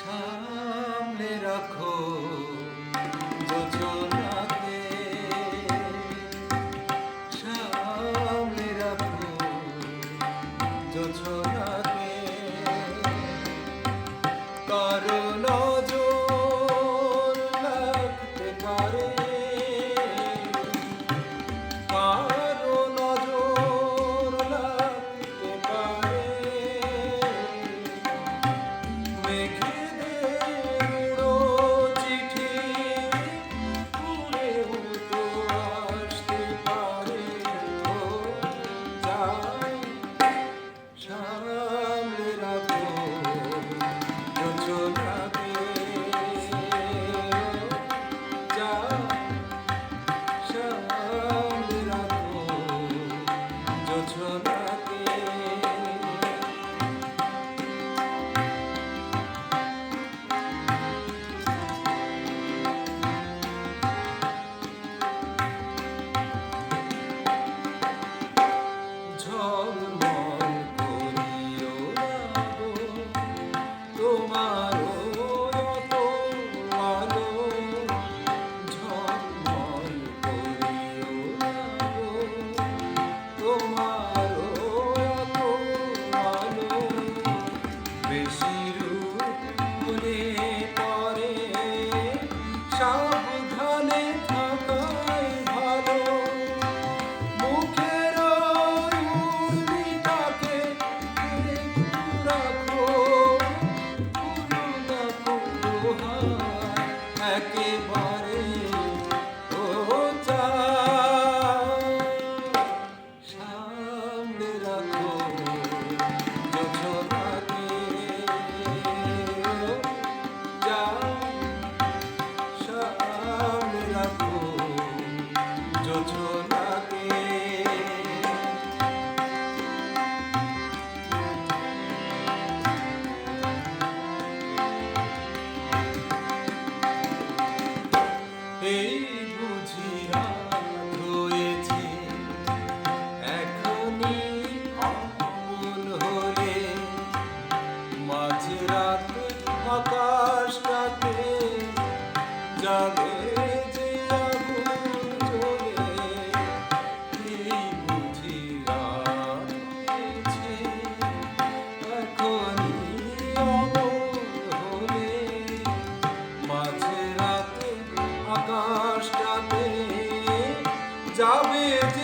সামনে রাখো যোজনাকে একেবারে ও সামনে রাখো এই sabe